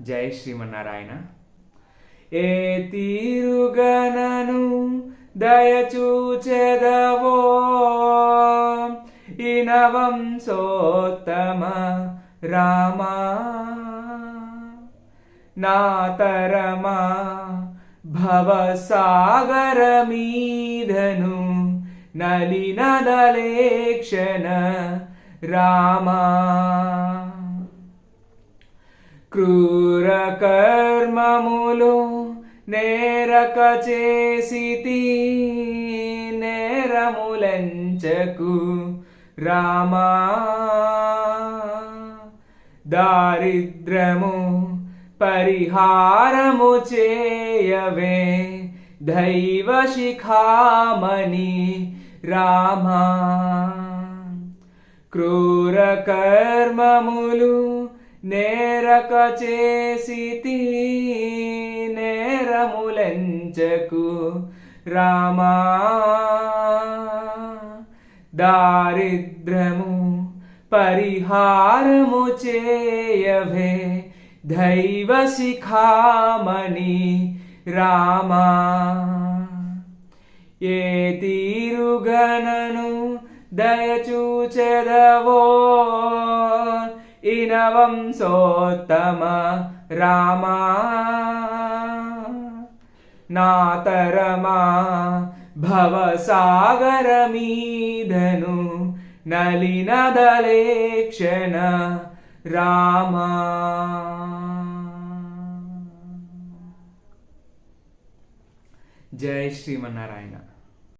జై శ్రీమన్నారాయణ. ఏ తీరుగనను దయచూచెదవో ఇనవంశోత్తమ రామా. నాతరమా భవసాగరమీధను నలినదలేక్షణ రామా. క్రూర కర్మములు నేరక చేసితి నేరములంచకు రామా. దారిద్రము పరిహారము చేయవే దైవ శిఖామణి రామా. క్రూర కర్మములు నేరక చేసి నేరములంచకు రామా? దారిద్రము పరిహారము చేయవే దైవ శిఖామణి రామా? ఏ తీరుగనను దయచూచెదవో ఇనవంశోత్తమ రామా. నాతరమా భవసాగరమీధను నలినదలేక్షణ రామా. జై శ్రీమన్నారాయణ.